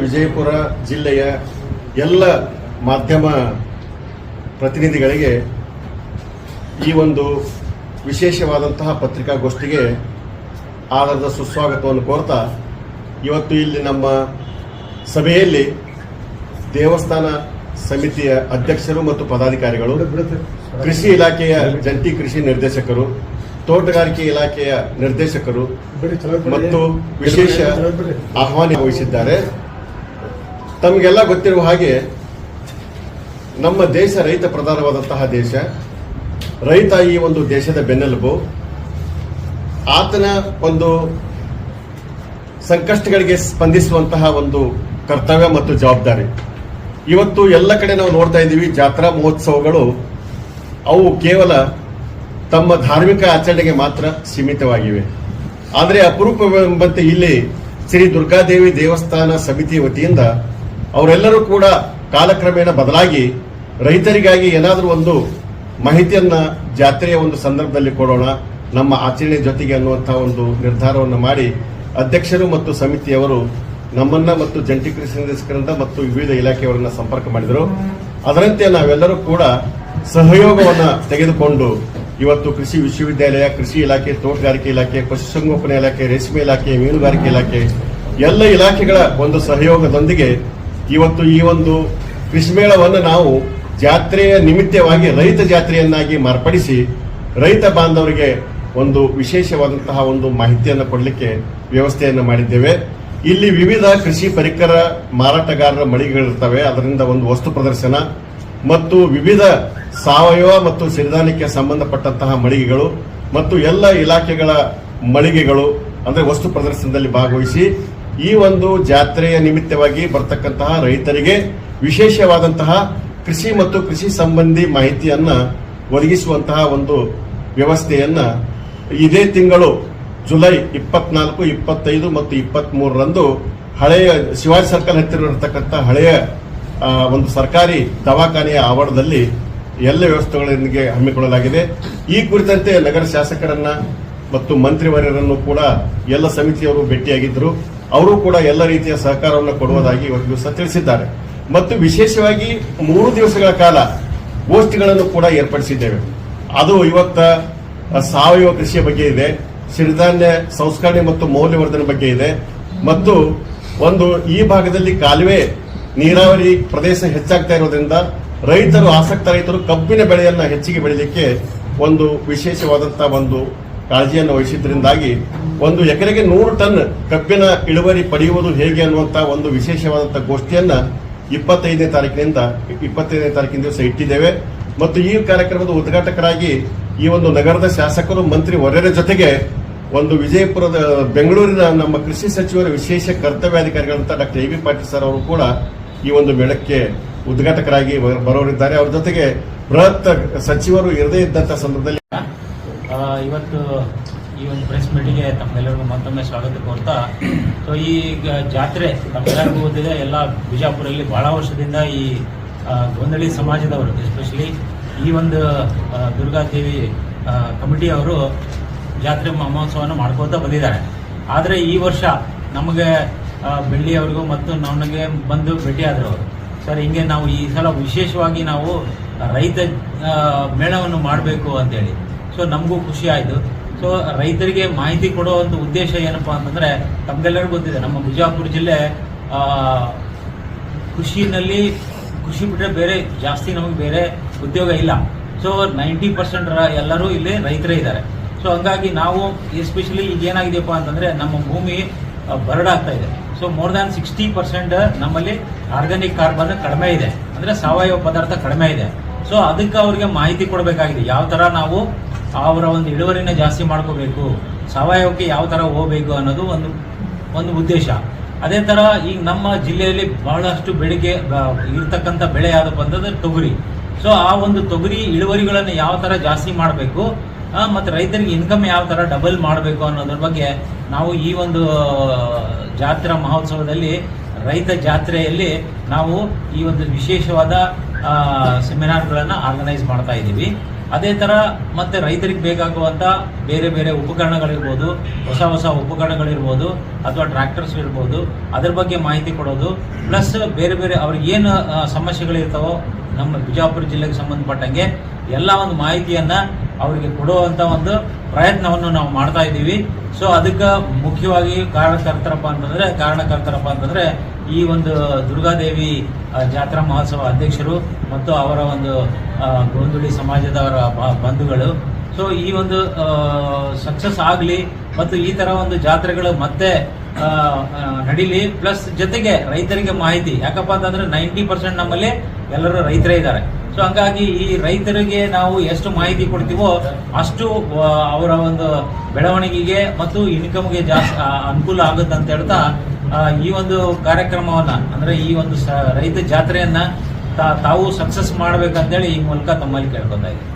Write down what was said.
ವಿಜಯಪುರ ಜಿಲ್ಲೆಯ ಎಲ್ಲ ಮಾಧ್ಯಮ ಪ್ರತಿನಿಧಿಗಳಿಗೆ ಈ ಒಂದು ವಿಶೇಷವಾದಂತಹ ಪತ್ರಿಕಾಗೋಷ್ಠಿಗೆ ಆಧಾರದ ಸುಸ್ವಾಗತವನ್ನು ಕೋರ್ತಾ ಇವತ್ತು ಇಲ್ಲಿ ನಮ್ಮ ಸಭೆಯಲ್ಲಿ ದೇವಸ್ಥಾನ ಸಮಿತಿಯ ಅಧ್ಯಕ್ಷರು ಮತ್ತು ಪದಾಧಿಕಾರಿಗಳು ಕೃಷಿ ಇಲಾಖೆಯ ಜಂಟಿ ಕೃಷಿ ನಿರ್ದೇಶಕರು ತೋಟಗಾರಿಕೆ ಇಲಾಖೆಯ ನಿರ್ದೇಶಕರು ಮತ್ತು ವಿಶೇಷ ಆಹ್ವಾನ ವಹಿಸಿದ್ದಾರೆ. ತಮಗೆಲ್ಲ ಗೊತ್ತಿರುವ ಹಾಗೆ ನಮ್ಮ ದೇಶ ರೈತ ಪ್ರಧಾನವಾದಂತಹ ದೇಶ. ರೈತ ಈ ಒಂದು ದೇಶದ ಬೆನ್ನೆಲುಬು. ಆತನ ಒಂದು ಸಂಕಷ್ಟಗಳಿಗೆ ಸ್ಪಂದಿಸುವಂತಹ ಒಂದು ಕರ್ತವ್ಯ ಮತ್ತು ಜವಾಬ್ದಾರಿ. ಇವತ್ತು ಎಲ್ಲ ಕಡೆ ನಾವು ನೋಡ್ತಾ ಇದ್ದೀವಿ, ಜಾತ್ರಾ ಮಹೋತ್ಸವಗಳು. ಅವು ಕೇವಲ ತಮ್ಮ ಧಾರ್ಮಿಕ ಆಚರಣೆಗೆ ಮಾತ್ರ ಸೀಮಿತವಾಗಿವೆ. ಆದರೆ ಅಪರೂಪವೆಂಬಂತೆ ಇಲ್ಲಿ ಶ್ರೀ ದುರ್ಗಾದೇವಿ ದೇವಸ್ಥಾನ ಸಮಿತಿ ವತಿಯಿಂದ ಅವರೆಲ್ಲರೂ ಕೂಡ ಕಾಲಕ್ರಮೇಣ ಬದಲಾಗಿ ರೈತರಿಗಾಗಿ ಏನಾದರೂ ಒಂದು ಮಾಹಿತಿಯನ್ನ ಜಾತ್ರೆಯ ಒಂದು ಸಂದರ್ಭದಲ್ಲಿ ಕೊಡೋಣ, ನಮ್ಮ ಆಚರಣೆ ಜೊತೆಗೆ ಅನ್ನುವಂತಹ ಒಂದು ನಿರ್ಧಾರವನ್ನು ಮಾಡಿ ಅಧ್ಯಕ್ಷರು ಮತ್ತು ಸಮಿತಿಯವರು ನಮ್ಮನ್ನ ಮತ್ತು ಜಂಟಿ ಕೃಷಿ ನಿರ್ದೇಶಕರಿಂದ ಮತ್ತು ವಿವಿಧ ಇಲಾಖೆಯವರನ್ನ ಸಂಪರ್ಕ ಮಾಡಿದರು. ಅದರಂತೆ ನಾವೆಲ್ಲರೂ ಕೂಡ ಸಹಯೋಗವನ್ನ ತೆಗೆದುಕೊಂಡು ಇವತ್ತು ಕೃಷಿ ವಿಶ್ವವಿದ್ಯಾಲಯ, ಕೃಷಿ ಇಲಾಖೆ, ತೋಟಗಾರಿಕೆ ಇಲಾಖೆ ಪಶುಸಂಗೋಪನೆ ಇಲಾಖೆ, ರೇಷ್ಮೆ ಇಲಾಖೆ, ಮೀನುಗಾರಿಕೆ ಇಲಾಖೆ, ಎಲ್ಲ ಇಲಾಖೆಗಳ ಒಂದು ಸಹಯೋಗದೊಂದಿಗೆ ಇವತ್ತು ಈ ಒಂದು ಕೃಷಿ ಮೇಳವನ್ನು ನಾವು ಜಾತ್ರೆಯ ನಿಮಿತ್ತವಾಗಿ, ರೈತ ಜಾತ್ರೆಯನ್ನಾಗಿ ಮಾರ್ಪಡಿಸಿ, ರೈತ ಬಾಂಧವರಿಗೆ ಒಂದು ವಿಶೇಷವಾದಂತಹ ಒಂದು ಮಾಹಿತಿಯನ್ನು ಕೊಡಲಿಕ್ಕೆ ವ್ಯವಸ್ಥೆಯನ್ನು ಮಾಡಿದ್ದೇವೆ. ಇಲ್ಲಿ ವಿವಿಧ ಕೃಷಿ ಪರಿಕರ ಮಾರಾಟಗಾರರ ಮಳಿಗೆಗಳಿರ್ತವೆ. ಅದರಿಂದ ಒಂದು ವಸ್ತು ಪ್ರದರ್ಶನ ಮತ್ತು ವಿವಿಧ ಸಾವಯವ ಮತ್ತು ಸಿರಿಧಾನ್ಯಕ್ಕೆ ಸಂಬಂಧಪಟ್ಟಂತಹ ಮಳಿಗೆಗಳು ಮತ್ತು ಎಲ್ಲ ಇಲಾಖೆಗಳ ಮಳಿಗೆಗಳು, ಅಂದರೆ ವಸ್ತು ಪ್ರದರ್ಶನದಲ್ಲಿ ಭಾಗವಹಿಸಿ ಈ ಒಂದು ಜಾತ್ರೆಯ ನಿಮಿತ್ತವಾಗಿ ಬರ್ತಕ್ಕಂತಹ ರೈತರಿಗೆ ವಿಶೇಷವಾದಂತಹ ಕೃಷಿ ಮತ್ತು ಕೃಷಿ ಸಂಬಂಧಿ ಮಾಹಿತಿಯನ್ನ ಒದಗಿಸುವಂತಹ ಒಂದು ವ್ಯವಸ್ಥೆಯನ್ನ ಇದೇ ತಿಂಗಳು ಜುಲೈ ಇಪ್ಪತ್ನಾಲ್ಕು, ಇಪ್ಪತ್ತೈದು ಮತ್ತು ಇಪ್ಪತ್ತ್ಮೂರರಂದು ಹಳೆಯ ಶಿವಾಜಿ ಸರ್ಕಲ್ ಹತ್ತಿರ ಇರತಕ್ಕಂಥ ಹಳೆಯ ಒಂದು ಸರ್ಕಾರಿ ದವಾಖಾನೆಯ ಆವರಣದಲ್ಲಿ ಎಲ್ಲ ವ್ಯವಸ್ಥೆಗಳೊಂದಿಗೆ ಹಮ್ಮಿಕೊಳ್ಳಲಾಗಿದೆ. ಈ ಕುರಿತಂತೆ ನಗರ ಶಾಸಕರನ್ನ ಮತ್ತು ಮಂತ್ರಿವರ್ಯರನ್ನು ಕೂಡ ಎಲ್ಲ ಸಮಿತಿಯವರು ಭೇಟಿಯಾಗಿದ್ದರು. ಅವರು ಕೂಡ ಎಲ್ಲ ರೀತಿಯ ಸಹಕಾರವನ್ನು ಕೊಡುವುದಾಗಿ ಇವತ್ತು ದಿವಸ ತಿಳಿಸಿದ್ದಾರೆ. ಮತ್ತು ವಿಶೇಷವಾಗಿ ಮೂರು ದಿವಸಗಳ ಕಾಲ ಗೋಷ್ಠಿಗಳನ್ನು ಕೂಡ ಏರ್ಪಡಿಸಿದ್ದೇವೆ. ಅದು ಇವತ್ತ ಸಾವಯವ ಕೃಷಿಯ ಬಗ್ಗೆ ಇದೆ, ಸಿರಿಧಾನ್ಯ ಸಂಸ್ಕರಣೆ ಮತ್ತು ಮೌಲ್ಯವರ್ಧನೆ ಬಗ್ಗೆ ಇದೆ. ಮತ್ತು ಒಂದು ಈ ಭಾಗದಲ್ಲಿ ಕಾಲುವೆ ನೀರಾವರಿ ಪ್ರದೇಶ ಹೆಚ್ಚಾಗ್ತಾ ಇರೋದ್ರಿಂದ ರೈತರು, ಆಸಕ್ತ ರೈತರು ಕಬ್ಬಿನ ಬೆಳೆಯನ್ನು ಹೆಚ್ಚಿಗೆ ಬೆಳೀಲಿಕ್ಕೆ ಒಂದು ವಿಶೇಷವಾದಂತಹ ಒಂದು ಕಾಳಜಿಯನ್ನು ವಹಿಸಿದ್ರಿಂದಾಗಿ ಒಂದು ಎಕರೆಗೆ ನೂರು ಟನ್ ಕಬ್ಬಿನ ಇಳುವರಿ ಪಡೆಯುವುದು ಹೇಗೆ ಅನ್ನುವಂತಹ ಒಂದು ವಿಶೇಷವಾದಂತಹ ಗೋಷ್ಠಿಯನ್ನ ಇಪ್ಪತ್ತೈದನೇ ತಾರೀಕಿನಿಂದ ಇಪ್ಪತ್ತೈದನೇ ತಾರೀಕಿನ ದಿವಸ ಇಟ್ಟಿದ್ದೇವೆ. ಮತ್ತು ಈ ಕಾರ್ಯಕ್ರಮದ ಉದ್ಘಾಟಕರಾಗಿ ಈ ಒಂದು ನಗರದ ಶಾಸಕರು, ಮಂತ್ರಿ ವರ್ಯರ ಜೊತೆಗೆ ಒಂದು ವಿಜಯಪುರದ, ಬೆಂಗಳೂರಿನ ನಮ್ಮ ಕೃಷಿ ಸಚಿವರ ವಿಶೇಷ ಕರ್ತವ್ಯಾಧಿಕಾರಿಗಳಂತ doctor A B Patil sir ಅವರು ಕೂಡ ಈ ಒಂದು ಮೇಳಕ್ಕೆ ಉದ್ಘಾಟಕರಾಗಿ ಬರೋರಿದ್ದಾರೆ. ಅವರ ಜೊತೆಗೆ ಬೃಹತ್ ಸಚಿವರು ಇರದೇ ಇದ್ದಂತ ಸಂದರ್ಭದಲ್ಲಿ ಇವತ್ತು ಈ ಒಂದು ಪ್ರೆಸ್ ಮೀಟಿಗೆ ತಮ್ಮೆಲ್ಲರಿಗೂ ಮತ್ತೊಮ್ಮೆ ಸ್ವಾಗತ ಕೋರ್ತಾ ಸೊ ಈ ಜಾತ್ರೆ ತಮ್ಮೆಲ್ಲರಿಗೂ ಗೊತ್ತಿದೆ, ಎಲ್ಲ ಬಿಜಾಪುರಲ್ಲಿ ಬಹಳ ವರ್ಷದಿಂದ ಈ ಗೊಂದಳಿ ಸಮಾಜದವರು ಎಸ್ಪೆಷಲಿ ಈ ಒಂದು ದುರ್ಗಾದೇವಿ ಕಮಿಟಿ ಅವರು ಜಾತ್ರೆ ಮಹೋತ್ಸವವನ್ನು ಮಾಡ್ಕೋತಾ ಬಂದಿದ್ದಾರೆ. ಆದರೆ ಈ ವರ್ಷ ನಮಗೆ ಬೆಳ್ಳಿಯವ್ರಿಗೂ ಮತ್ತು ನನಗೆ ಬಂದು ಭೇಟಿಯಾದರು ಅವರು. ಸರ್, ಹಿಂಗೆ ನಾವು ಈ ಸಲ ವಿಶೇಷವಾಗಿ ನಾವು ರೈತ ಮೇಳವನ್ನು ಮಾಡಬೇಕು ಅಂತೇಳಿ. ಸೊ ನಮಗೂ ಖುಷಿ ಆಯಿತು. ಸೊ ರೈತರಿಗೆ ಮಾಹಿತಿ ಕೊಡೋ ಒಂದು ಉದ್ದೇಶ ಏನಪ್ಪ ಅಂತಂದರೆ ತಮಗೆಲ್ಲರಿಗೂ ಗೊತ್ತಿದೆ, ನಮ್ಮ ಬಿಜಾಪುರ ಜಿಲ್ಲೆ ಕೃಷಿನಲ್ಲಿ ಕೃಷಿ ಬಿಟ್ಟರೆ ಬೇರೆ ಜಾಸ್ತಿ ನಮಗೆ ಬೇರೆ ಉದ್ಯೋಗ ಇಲ್ಲ. ಸೊ ನೈಂಟಿ ಪರ್ಸೆಂಟ್ ಎಲ್ಲರೂ ಇಲ್ಲಿ ರೈತರೇ ಇದ್ದಾರೆ. ಸೊ ಹಂಗಾಗಿ ನಾವು ಎಸ್ಪೆಷಲಿ ಈಗ ಏನಾಗಿದೆಯಪ್ಪ ಅಂತಂದರೆ ನಮ್ಮ ಭೂಮಿ ಬರಡಾಗ್ತಾ ಇದೆ. So more than sixty percent ನಮ್ಮಲ್ಲಿ ಆರ್ಗಾನಿಕ್ ಕಾರ್ಬನ್ ಕಡಿಮೆ ಇದೆ. ಅಂದರೆ ಸಾವಯವ ಪದಾರ್ಥ ಕಡಿಮೆ ಇದೆ. ಸೊ ಅದಕ್ಕೆ ಅವರಿಗೆ ಮಾಹಿತಿ ಕೊಡಬೇಕಾಗಿದೆ. ಯಾವ ಥರ ನಾವು ಅವರ ಒಂದು ಇಳುವರಿನ ಜಾಸ್ತಿ ಮಾಡ್ಕೋಬೇಕು, ಸಾವಯವಕ್ಕೆ ಯಾವ ತರ ಹೋಗ್ಬೇಕು ಅನ್ನೋದು ಒಂದು ಒಂದು ಉದ್ದೇಶ. ಅದೇ ತರ ಈಗ ನಮ್ಮ ಜಿಲ್ಲೆಯಲ್ಲಿ ಬಹಳಷ್ಟು ಬೆಳಿಗ್ಗೆ ಇರತಕ್ಕಂಥ ಬೆಳೆ ಯಾವುದಪ್ಪ ಅಂತಂದ್ರೆ ತೊಗರಿ. ಸೊ ಆ ಒಂದು ತೊಗರಿ ಇಳುವರಿಗಳನ್ನು ಯಾವ ತರ ಜಾಸ್ತಿ ಮಾಡಬೇಕು ಮತ್ತು ರೈತರಿಗೆ ಇನ್ಕಮ್ ಯಾವ ತರ ಡಬಲ್ ಮಾಡಬೇಕು ಅನ್ನೋದ್ರ ಬಗ್ಗೆ ನಾವು ಈ ಒಂದು, ಜಾತ್ರಾ ಮಹೋತ್ಸವದಲ್ಲಿ ರೈತ ಜಾತ್ರೆಯಲ್ಲಿ ನಾವು ಈ ಒಂದು ವಿಶೇಷವಾದ ಸೆಮಿನಾರ್ಗಳನ್ನು ಆರ್ಗನೈಸ್ ಮಾಡ್ತಾ ಇದ್ದೀವಿ. ಅದೇ ತರ ಮತ್ತೆ ರೈತರಿಗೆ ಬೇಕಾಗುವಂತ ಬೇರೆ ಬೇರೆ ಉಪಕರಣಗಳಿರ್ಬೋದು, ಹೊಸ ಹೊಸ ಉಪಕರಣಗಳಿರ್ಬೋದು ಅಥವಾ ಟ್ರ್ಯಾಕ್ಟರ್ಸ್ ಇರ್ಬೋದು, ಅದ್ರ ಬಗ್ಗೆ ಮಾಹಿತಿ ಕೊಡೋದು. ಪ್ಲಸ್ ಬೇರೆ ಬೇರೆ ಅವ್ರಿಗೆ ಏನು ಸಮಸ್ಯೆಗಳಿರ್ತಾವೋ ನಮ್ಮ ಬಿಜಾಪುರ ಜಿಲ್ಲೆಗೆ ಸಂಬಂಧಪಟ್ಟಂಗೆ ಎಲ್ಲ ಒಂದು ಮಾಹಿತಿಯನ್ನ ಅವರಿಗೆ ಕೊಡುವಂತ ಒಂದು ಪ್ರಯತ್ನವನ್ನು ನಾವು ಮಾಡ್ತಾ ಇದ್ದೀವಿ. ಸೊ ಅದಕ್ಕೆ ಮುಖ್ಯವಾಗಿ ಕಾರಣಕರ್ತರಪ್ಪ ಅಂತಂದ್ರೆ ಕಾರಣಕರ್ತರಪ್ಪ ಅಂತಂದ್ರೆ ಈ ಒಂದು ದುರ್ಗಾದೇವಿ ಜಾತ್ರಾ ಮಹೋತ್ಸವ ಅಧ್ಯಕ್ಷರು ಮತ್ತು ಅವರ ಒಂದು ಗೋಂದುಳಿ ಸಮಾಜದವರ ಬಂಧುಗಳು. ಸೊ ಈ ಒಂದು ಸಕ್ಸಸ್ ಆಗಲಿ ಮತ್ತು ಈ ತರ ಒಂದು ಜಾತ್ರೆಗಳು ಮತ್ತೆ ನಡೀಲಿ. ಪ್ಲಸ್ ಜೊತೆಗೆ ರೈತರಿಗೆ ಮಾಹಿತಿ. ಯಾಕಪ್ಪ ಅಂತಂದ್ರೆ ನೈಂಟಿ ಪರ್ಸೆಂಟ್ ನಮ್ಮಲ್ಲಿ ಎಲ್ಲರೂ ರೈತರೇ ಇದ್ದಾರೆ. ಸೊ ಹಂಗಾಗಿ ಈ ರೈತರಿಗೆ ನಾವು ಎಷ್ಟು ಮಾಹಿತಿ ಕೊಡ್ತೀವೋ ಅಷ್ಟು ಅವರ ಒಂದು ಬೆಳವಣಿಗೆಗೆ ಮತ್ತು ಇನ್ಕಮ್ಗೆ ಜಾಸ್ತಿ ಅನುಕೂಲ ಆಗುತ್ತೆ ಅಂತ ಹೇಳ್ತಾ ಈ ಒಂದು ಕಾರ್ಯಕ್ರಮವನ್ನ, ಅಂದ್ರೆ ಈ ಒಂದು ರೈತ ಜಾತ್ರೆಯನ್ನ ತಾವು ಸಕ್ಸಸ್ ಮಾಡ್ಬೇಕಂತೇಳಿ ಈ ಮೂಲಕ ತಮ್ಮಲ್ಲಿ ಕೇಳ್ಕೊತಾ ಇದ್ದೀನಿ